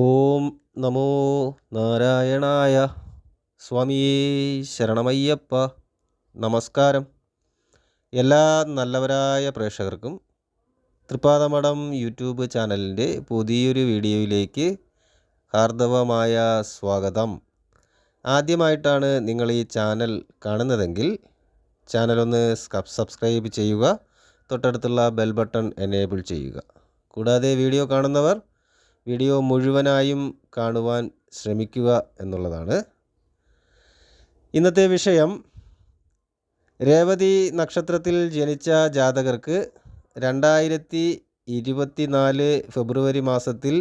ഓം നമോ നാരായണായ സ്വാമിയേ ശരണമയ്യപ്പ. നമസ്കാരം. എല്ലാ നല്ലവരായ പ്രേക്ഷകർക്കും തൃപ്പാദമഠം യൂട്യൂബ് ചാനലിന്റെ പുതിയൊരു വീഡിയോയിലേക്ക് ഹാർദവമായ സ്വാഗതം. ആദ്യമായിട്ടാണ് നിങ്ങൾ ഈ ചാനൽ കാണുന്നതെങ്കിൽ ചാനലൊന്ന് സബ്സ്ക്രൈബ് ചെയ്യുക തൊട്ടടുത്തുള്ള ബെൽ ബട്ടൺ എനേബിൾ ചെയ്യുക. കൂടാതെ വീഡിയോ കാണുന്നവർ വീഡിയോ മുഴുവനായും കാണുവാൻ ശ്രമിക്കുക എന്നുള്ളതാണ്. ഇന്നത്തെ വിഷയം രേവതി നക്ഷത്രത്തിൽ ജനിച്ച ജാതകർക്ക് രണ്ടായിരത്തി ഇരുപത്തിനാല് ഫെബ്രുവരി മാസത്തിൽ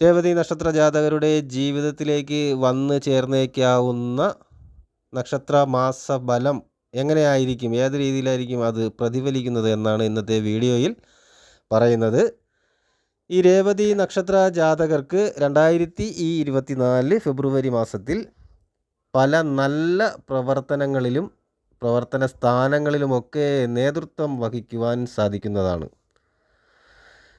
രേവതി നക്ഷത്ര ജാതകരുടെ ജീവിതത്തിലേക്ക് വന്നു ചേർന്നേക്കാവുന്ന നക്ഷത്ര മാസ ബലം എങ്ങനെയായിരിക്കും ഏത് രീതിയിലായിരിക്കും അത് പ്രതിഫലിക്കുന്നത് എന്നാണ് ഇന്നത്തെ വീഡിയോയിൽ പറയുന്നത്. ഈ രേവതി നക്ഷത്ര ജാതകർക്ക് രണ്ടായിരത്തി ഈ ഇരുപത്തിനാല് ഫെബ്രുവരി മാസത്തിൽ പല നല്ല പ്രവർത്തനങ്ങളിലും പ്രവർത്തന സ്ഥാനങ്ങളിലുമൊക്കെ നേതൃത്വം വഹിക്കുവാൻ സാധിക്കുന്നതാണ്.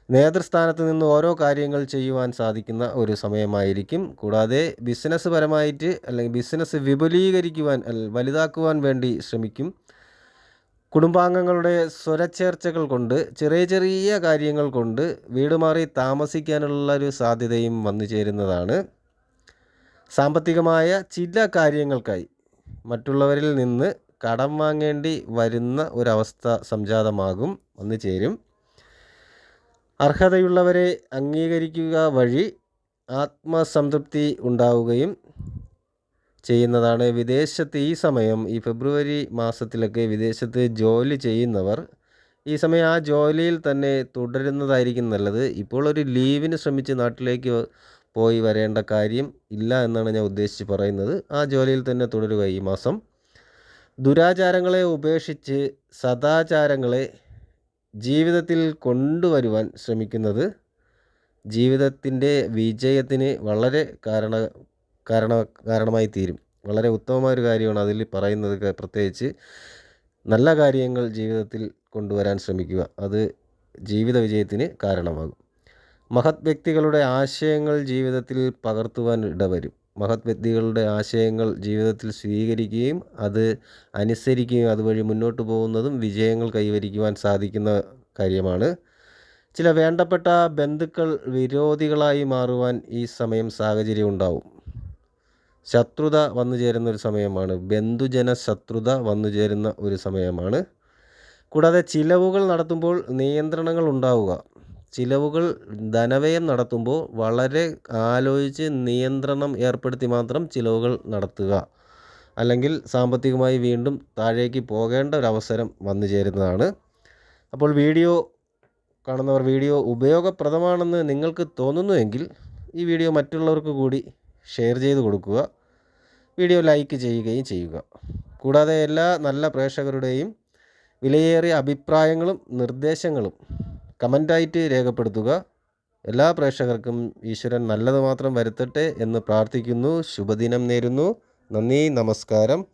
നേതൃസ്ഥാനത്ത് നിന്ന് ഓരോ കാര്യങ്ങൾ ചെയ്യുവാൻ സാധിക്കുന്ന ഒരു സമയമായിരിക്കും. കൂടാതെ ബിസിനസ് പരമായിട്ട് അല്ലെങ്കിൽ ബിസിനസ് വിപുലീകരിക്കുവാൻ വലുതാക്കുവാൻ വേണ്ടി ശ്രമിക്കും. കുടുംബാംഗങ്ങളുടെ സ്വരച്ചേർച്ചകൾ കൊണ്ട് ചെറിയ ചെറിയ കാര്യങ്ങൾ കൊണ്ട് വീട് മാറി താമസിക്കാനുള്ള ഒരു സാധ്യതയും വന്നു ചേരുന്നതാണ്. സാമ്പത്തികമായ ചില കാര്യങ്ങൾക്കായി മറ്റുള്ളവരിൽ നിന്ന് കടം വാങ്ങേണ്ടി വരുന്ന ഒരവസ്ഥ സംജാതമാകും വന്നു ചേരും. അർഹതയുള്ളവരെ അംഗീകരിക്കുക വഴി ആത്മസംതൃപ്തി ഉണ്ടാവുകയും ചെയ്യുന്നതാണ്. വിദേശത്ത് ഈ സമയം ഈ ഫെബ്രുവരി മാസത്തിലൊക്കെ വിദേശത്ത് ജോലി ചെയ്യുന്നവർ ഈ സമയം ആ ജോലിയിൽ തന്നെ തുടരുന്നതായിരിക്കും നല്ലത്. ഇപ്പോൾ ഒരു ലീവിന് ശ്രമിച്ച് നാട്ടിലേക്ക് പോയി വരേണ്ട കാര്യം ഇല്ല എന്നാണ് ഞാൻ ഉദ്ദേശിച്ച് പറയുന്നത്. ആ ജോലിയിൽ തന്നെ തുടരുക ഈ മാസം. ദുരാചാരങ്ങളെ ഉപേക്ഷിച്ച് സദാചാരങ്ങളെ ജീവിതത്തിൽ കൊണ്ടുവരുവാൻ ശ്രമിക്കുന്നത് ജീവിതത്തിന്റെ വിജയത്തിന് വളരെ കാരണ കാരണ കാരണമായി തീരും. വളരെ ഉത്തമമായ ഒരു കാര്യമാണ് അതിൽ പറയുന്നത് പ്രത്യേകിച്ച് നല്ല കാര്യങ്ങൾ ജീവിതത്തിൽ കൊണ്ടുവരാൻ ശ്രമിക്കുക. അത് ജീവിത വിജയത്തിന് കാരണമാകും. മഹത് വ്യക്തികളുടെ ആശയങ്ങൾ ജീവിതത്തിൽ പകർത്തുവാൻ ഇടവരും. മഹത് വ്യക്തികളുടെ ആശയങ്ങൾ ജീവിതത്തിൽ സ്വീകരിക്കുകയും അത് അനുസരിക്കുകയും അതുവഴി മുന്നോട്ട് പോകുന്നതും വിജയങ്ങൾ കൈവരിക്കുവാൻ സാധിക്കുന്ന കാര്യമാണ്. ചില വേണ്ടപ്പെട്ട ബന്ധുക്കൾ വിരോധികളായി മാറുവാൻ ഈ സമയം സാഹചര്യം ഉണ്ടാവും. ശത്രുത വന്നു ചേരുന്ന ഒരു സമയമാണ്. ബന്ധുജന ശത്രുത വന്നു ചേരുന്ന ഒരു സമയമാണ്. കൂടാതെ ചിലവുകൾ നടത്തുമ്പോൾ നിയന്ത്രണങ്ങൾ ഉണ്ടാവുക. ചിലവുകൾ ധനവ്യയം നടത്തുമ്പോൾ വളരെ ആലോചിച്ച് നിയന്ത്രണം ഏർപ്പെടുത്തി മാത്രം ചിലവുകൾ നടത്തുക. അല്ലെങ്കിൽ സാമ്പത്തികമായി വീണ്ടും താഴേക്ക് പോകേണ്ട ഒരു അവസരം വന്നു ചേരുന്നതാണ്. അപ്പോൾ വീഡിയോ കാണുന്നവർ വീഡിയോ ഉപയോഗപ്രദമാണെന്ന് നിങ്ങൾക്ക് തോന്നുന്നുവെങ്കിൽ ഈ വീഡിയോ മറ്റുള്ളവർക്ക് കൂടി ഷെയർ ചെയ്ത് കൊടുക്കുക വീഡിയോ ലൈക്ക് ചെയ്യുകയും ചെയ്യുക. കൂടാതെ എല്ലാ നല്ല പ്രേക്ഷകരുടെയും വിലയേറിയ അഭിപ്രായങ്ങളും നിർദ്ദേശങ്ങളും കമന്റായിട്ട് രേഖപ്പെടുത്തുക. എല്ലാ പ്രേക്ഷകർക്കും ഈശ്വരൻ നല്ലത് മാത്രം വരുത്തട്ടെ എന്ന് പ്രാർത്ഥിക്കുന്നു. ശുഭദിനം നേരുന്നു. നന്ദി നമസ്കാരം.